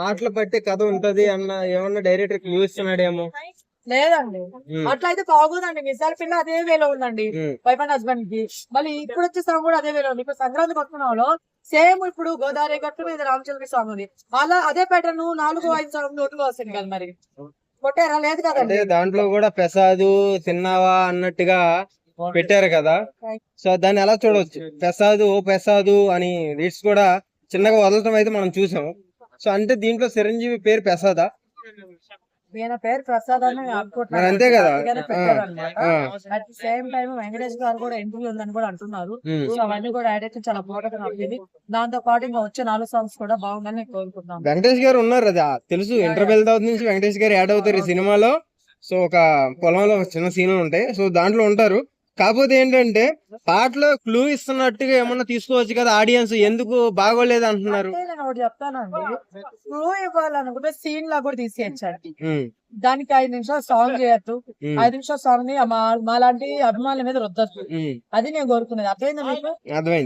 పాటలు పట్టే కథ ఉంటది అన్న ఏమన్నా డైరెక్టర్ క్లూ ఇస్తున్నాడేమో. లేదండి. అట్లయితే బాగుందండి. మిసాల్ పిల్ల అదే వేలో ఉందండి. వైఫ్ అండ్ హస్బెండ్కి. మళ్ళీ ఇప్పుడు వచ్చే సాంగ్ కూడా అదే వేలో ఉంది. ఇప్పుడు సంక్రాంతి కొట్టుకున్నాలో సేమ్ ఇప్పుడు గోదావరి గట్టు మీద రామచంద్ర సాంగ్ ఉంది. అలా అదే ప్యాటర్న్ నాలుగు ఐదు సాంగ్ నోటుగా వస్తుంది కదా మరి. కొట్టారా? లేదు కదండి. దాంట్లో కూడా ప్రసాదు తిన్నావా అన్నట్టుగా పెట్టారు కదా. సో దాన్ని ఎలా చూడవచ్చు ప్రసాదు ఓ ప్రసాదు అని రీడ్స్ కూడా చిన్నగా వదలటం అయితే మనం చూసాం. సో అంటే దీంట్లో చిరంజీవి పేరు ప్రసాదా? ఈయన పేరు ప్రసాద్ అని అంతే కదా? At the same time Venkatesh garu కూడా ఇంటర్వ్యూ ఉందని కూడా అంటున్నారు. సో అవన్నీ కూడా యాడ్ అయితే చాలా బాగా నచ్చింది దాంతో పాటు ఇంకా వచ్చే నాలుగు సాంగ్స్ కూడా బాగుందని నేను కోరుకుంటున్నాను. వెంకటేష్ గారు ఉన్నారు అది ఆ తెలుసు ఇంటర్వెల్ తర్వాత నుంచి వెంకటేష్ గారు యాడ్ అవుతారు ఈ సినిమాలో. సో ఒక పొలంలో ఒక చిన్న సీన్లు ఉంటాయి. సో దాంట్లో ఉంటారు. కాకపోతే ఏంటంటే పాటలో క్లూ ఇస్తున్నట్టుగా ఏమన్నా తీసుకోవచ్చు కదా ఆడియన్స్ ఎందుకు బాగోలేదు అంటున్నారు? చెప్తానండి. ప్రూవ్ ఇవ్వాలనుకుంటే సీన్ లా కూడా తీసేయచ్చండి. దానికి ఐదు నిమిషాలు సాంగ్ చేయొద్దు. ఐదు నిమిషాలు సాంగ్ని మా- మాలాంటి అభిమానుల మీద రుద్దొద్దు. అది నేను కోరుకునేది అర్థమైందా మీకు?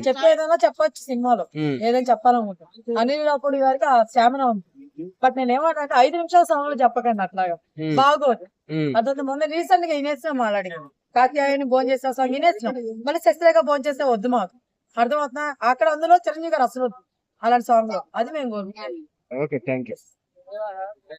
చెప్పేదైనా చెప్పొచ్చు సినిమాలో. ఏదైనా చెప్పాలనుకుంటా. అనిల్ రాపుడి గారికి ఆ స్టామినా ఉంది. బట్ నేను ఏమంటే ఐదు నిమిషాల సాంగ్లో చెప్పకండి అట్లాగా. బాగోదు. అదే మొన్న రీసెంట్గా ఇనేసిన మాట్లాడి కాత్యాయని భోజనం చేసే సాంగ్ ఇనేసిన మళ్ళీ శస్త్రగా భోజనం చేస్తే వద్దు మాకు. అర్థమవుతుందా? అక్కడ అందులో చిరంజీవి గారు అసలు. అలాంటి సాంగ్లో అది మేము కోరుకుంటాం ఓకే థ్యాంక్ యూ